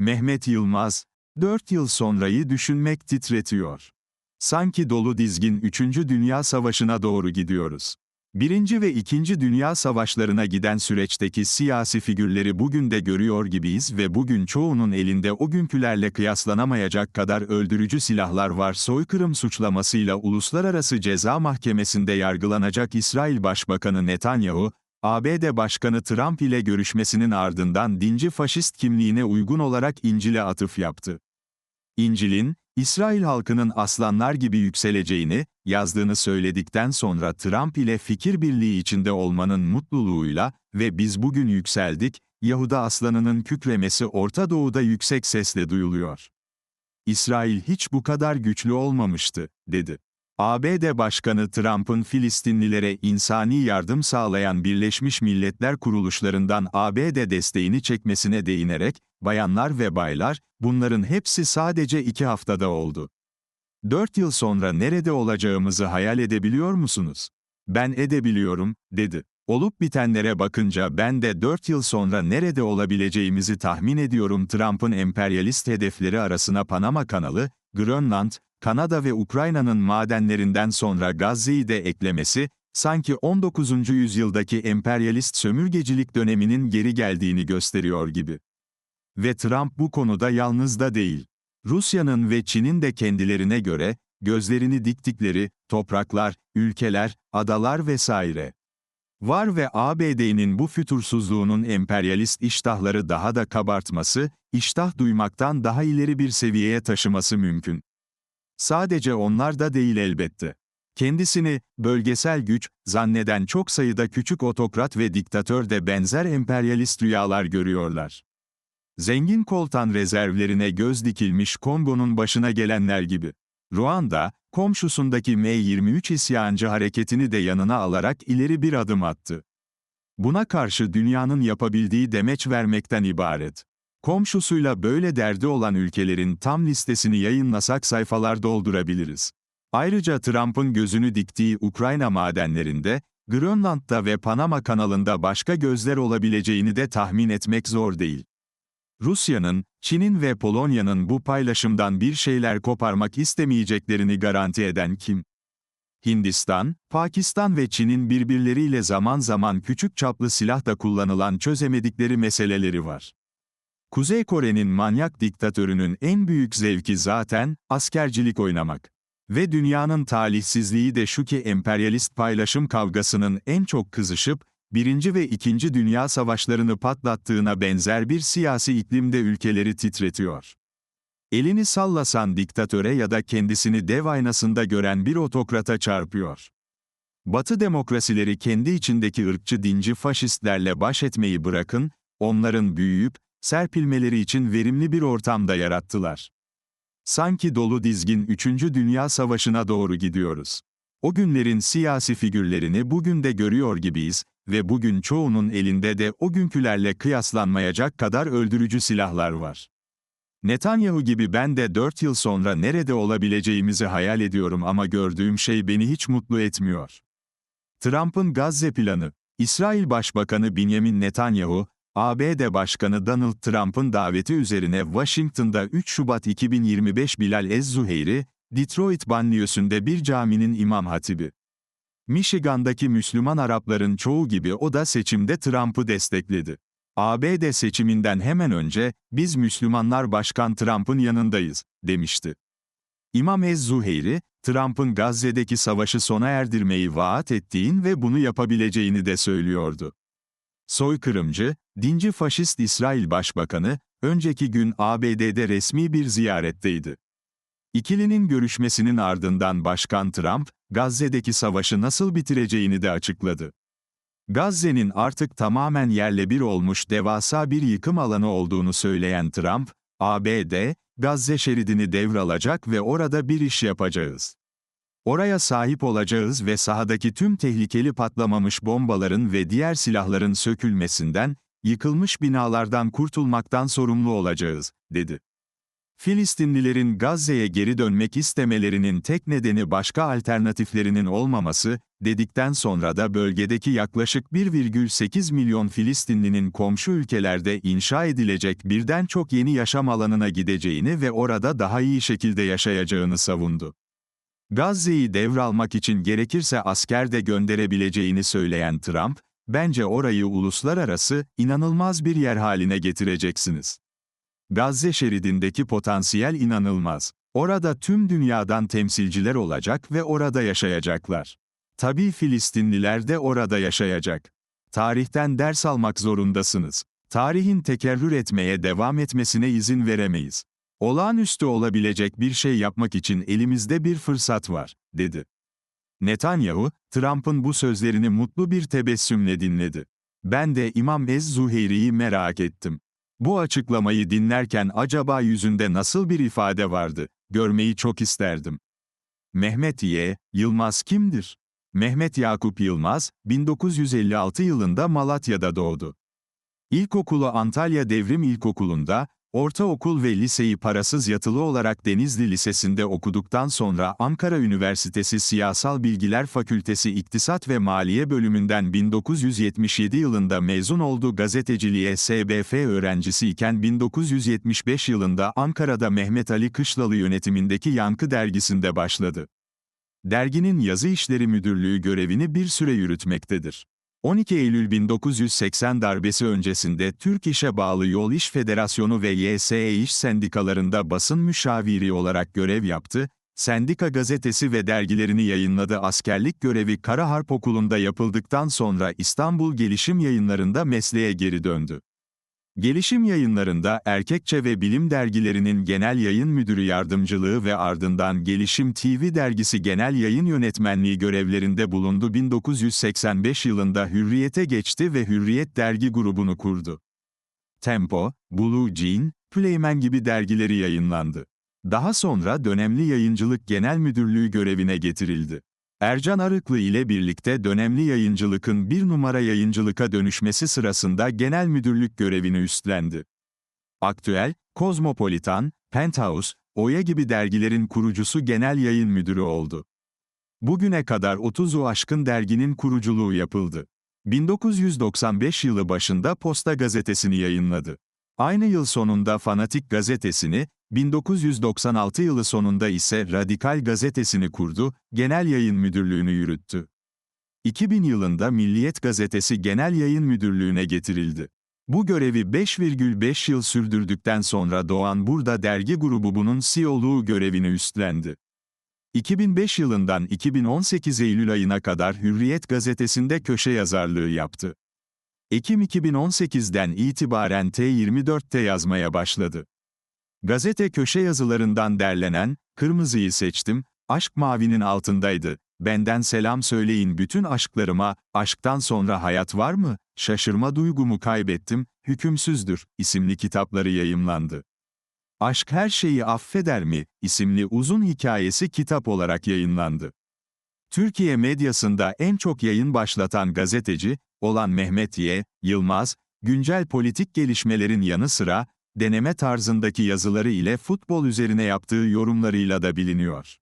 Mehmet Yılmaz, 4 yıl sonrayı düşünmek titretiyor. Sanki dolu dizgin 3. Dünya Savaşı'na doğru gidiyoruz. Birinci ve İkinci Dünya Savaşlarına giden süreçteki siyasi figürleri bugün de görüyor gibiyiz ve bugün çoğunun elinde o günkülerle kıyaslanamayacak kadar öldürücü silahlar var. Soykırım suçlamasıyla Uluslararası Ceza Mahkemesi'nde yargılanacak İsrail Başbakanı Netanyahu, ABD Başkanı Trump ile görüşmesinin ardından dinci faşist kimliğine uygun olarak İncil'e atıf yaptı. İncil'in, İsrail halkının aslanlar gibi yükseleceğini, yazdığını söyledikten sonra Trump ile fikir birliği içinde olmanın mutluluğuyla ve biz bugün yükseldik, Yahuda aslanının kükremesi Orta Doğu'da yüksek sesle duyuluyor. İsrail hiç bu kadar güçlü olmamıştı, dedi. ABD Başkanı Trump'ın Filistinlilere insani yardım sağlayan Birleşmiş Milletler kuruluşlarından ABD desteğini çekmesine değinerek, bayanlar ve baylar, bunların hepsi sadece iki haftada oldu. Dört yıl sonra nerede olacağımızı hayal edebiliyor musunuz? Ben edebiliyorum, dedi. Olup bitenlere bakınca ben de 4 yıl sonra nerede olabileceğimizi tahmin ediyorum. Trump'ın emperyalist hedefleri arasına Panama kanalı, Grönland, Kanada ve Ukrayna'nın madenlerinden sonra Gazze'yi de eklemesi, sanki 19. yüzyıldaki emperyalist sömürgecilik döneminin geri geldiğini gösteriyor gibi. Ve Trump bu konuda yalnız da değil. Rusya'nın ve Çin'in de kendilerine göre, gözlerini diktikleri, topraklar, ülkeler, adalar vesaire. Var ve ABD'nin bu fütursuzluğunun emperyalist iştahları daha da kabartması, iştah duymaktan daha ileri bir seviyeye taşıması mümkün. Sadece onlar da değil elbette. Kendisini, bölgesel güç, zanneden çok sayıda küçük otokrat ve diktatör de benzer emperyalist rüyalar görüyorlar. Zengin koltan rezervlerine göz dikilmiş Kongo'nun başına gelenler gibi. Ruanda, komşusundaki M23 isyancı hareketini de yanına alarak ileri bir adım attı. Buna karşı dünyanın yapabildiği demeç vermekten ibaret. Komşusuyla böyle derdi olan ülkelerin tam listesini yayınlasak sayfalar doldurabiliriz. Ayrıca Trump'ın gözünü diktiği Ukrayna madenlerinde, Grönland'da ve Panama kanalında başka gözler olabileceğini de tahmin etmek zor değil. Rusya'nın, Çin'in ve Polonya'nın bu paylaşımdan bir şeyler koparmak istemeyeceklerini garanti eden kim? Hindistan, Pakistan ve Çin'in birbirleriyle zaman zaman küçük çaplı silah da kullanılan çözemedikleri meseleleri var. Kuzey Kore'nin manyak diktatörünün en büyük zevki zaten askercilik oynamak. Ve dünyanın talihsizliği de şu ki emperyalist paylaşım kavgasının en çok kızışıp, Birinci ve İkinci Dünya Savaşlarını patlattığına benzer bir siyasi iklimde ülkeleri titretiyor. Elini sallasan diktatöre ya da kendisini dev aynasında gören bir otokrata çarpıyor. Batı demokrasileri kendi içindeki ırkçı dinci faşistlerle baş etmeyi bırakın, onların büyüyüp, serpilmeleri için verimli bir ortamda yarattılar. Sanki dolu dizgin 3. Dünya Savaşı'na doğru gidiyoruz. O günlerin siyasi figürlerini bugün de görüyor gibiyiz ve bugün çoğunun elinde de o günkülerle kıyaslanmayacak kadar öldürücü silahlar var. Netanyahu gibi ben de 4 yıl sonra nerede olabileceğimizi hayal ediyorum ama gördüğüm şey beni hiç mutlu etmiyor. Trump'ın Gazze planı, İsrail Başbakanı Benjamin Netanyahu, ABD Başkanı Donald Trump'ın daveti üzerine Washington'da 3 Şubat 2025 Bilal Ez-Zuheyri, Detroit banliyösünde bir caminin imam hatibi. Michigan'daki Müslüman Arapların çoğu gibi o da seçimde Trump'ı destekledi. ABD seçiminden hemen önce, biz Müslümanlar Başkan Trump'ın yanındayız, demişti. İmam Ez-Zuheyri, Trump'ın Gazze'deki savaşı sona erdirmeyi vaat ettiğin ve bunu yapabileceğini de söylüyordu. Soykırımcı, dinci faşist İsrail Başbakanı, önceki gün ABD'de resmi bir ziyaretteydi. İkilinin görüşmesinin ardından Başkan Trump, Gazze'deki savaşı nasıl bitireceğini de açıkladı. Gazze'nin artık tamamen yerle bir olmuş devasa bir yıkım alanı olduğunu söyleyen Trump, ABD, Gazze şeridini devralacak ve orada bir iş yapacağız. Oraya sahip olacağız ve sahadaki tüm tehlikeli patlamamış bombaların ve diğer silahların sökülmesinden, yıkılmış binalardan kurtulmaktan sorumlu olacağız, dedi. Filistinlilerin Gazze'ye geri dönmek istemelerinin tek nedeni başka alternatiflerinin olmaması, dedikten sonra da bölgedeki yaklaşık 1,8 milyon Filistinlinin komşu ülkelerde inşa edilecek birden çok yeni yaşam alanına gideceğini ve orada daha iyi şekilde yaşayacağını savundu. Gazze'yi devralmak için gerekirse asker de gönderebileceğini söyleyen Trump, bence orayı uluslararası, inanılmaz bir yer haline getireceksiniz. Gazze şeridindeki potansiyel inanılmaz. Orada tüm dünyadan temsilciler olacak ve orada yaşayacaklar. Tabii Filistinliler de orada yaşayacak. Tarihten ders almak zorundasınız. Tarihin tekerrür etmeye devam etmesine izin veremeyiz. Olağanüstü olabilecek bir şey yapmak için elimizde bir fırsat var, dedi. Netanyahu, Trump'ın bu sözlerini mutlu bir tebessümle dinledi. Ben de İmam Ez-Zuheyri'yi merak ettim. Bu açıklamayı dinlerken acaba yüzünde nasıl bir ifade vardı, görmeyi çok isterdim. Mehmet Y. Yılmaz kimdir? Mehmet Yakup Yılmaz, 1956 yılında Malatya'da doğdu. İlkokulu Antalya Devrim İlkokulu'nda, ortaokul ve liseyi parasız yatılı olarak Denizli Lisesi'nde okuduktan sonra Ankara Üniversitesi Siyasal Bilgiler Fakültesi İktisat ve Maliye bölümünden 1977 yılında mezun oldu gazeteciliğe SBF öğrencisi iken 1975 yılında Ankara'da Mehmet Ali Kışlalı yönetimindeki Yankı dergisinde başladı. Derginin yazı işleri müdürlüğü görevini bir süre yürütmektedir. 12 Eylül 1980 darbesi öncesinde Türk İş'e bağlı Yol İş Federasyonu ve YSE İş sendikalarında basın müşaviri olarak görev yaptı, sendika gazetesi ve dergilerini yayınladı. Askerlik görevi Kara Harp Okulu'nda yapıldıktan sonra İstanbul Gelişim Yayınları'nda mesleğe geri döndü. Gelişim yayınlarında Erkekçe ve Bilim dergilerinin genel yayın müdürü yardımcılığı ve ardından Gelişim TV dergisi genel yayın yönetmenliği görevlerinde bulundu. 1985 yılında Hürriyet'e geçti ve Hürriyet dergi grubunu kurdu. Tempo, Blue Jean, Playman gibi dergileri yayınlandı. Daha sonra dönemli yayıncılık genel müdürlüğü görevine getirildi. Ercan Arıklı ile birlikte dönemli yayıncılıkın bir numara yayıncılıka dönüşmesi sırasında genel müdürlük görevini üstlendi. Aktüel, Kozmopolitan, Penthouse, Oya gibi dergilerin kurucusu genel yayın müdürü oldu. Bugüne kadar 30'u aşkın derginin kuruculuğu yapıldı. 1995 yılı başında Posta gazetesini yayınladı. Aynı yıl sonunda Fanatik gazetesini, 1996 yılı sonunda ise Radikal gazetesini kurdu, genel yayın müdürlüğünü yürüttü. 2000 yılında Milliyet gazetesi genel yayın müdürlüğüne getirildi. Bu görevi 5,5 yıl sürdürdükten sonra Doğan Burada dergi grubu bunun CEO'luğu görevini üstlendi. 2005 yılından 2018 Eylül ayına kadar Hürriyet gazetesinde köşe yazarlığı yaptı. Ekim 2018'den itibaren T24'te yazmaya başladı. Gazete köşe yazılarından derlenen, Kırmızıyı seçtim, Aşk Mavi'nin altındaydı. Benden selam söyleyin bütün aşklarıma, aşktan sonra hayat var mı? Şaşırma duygumu kaybettim, hükümsüzdür, isimli kitapları yayımlandı. Aşk her şeyi affeder mi? isimli uzun hikayesi kitap olarak yayınlandı. Türkiye medyasında en çok yayın başlatan gazeteci, olan Mehmet Y. Yılmaz, güncel politik gelişmelerin yanı sıra, deneme tarzındaki yazıları ile futbol üzerine yaptığı yorumlarıyla da biliniyor.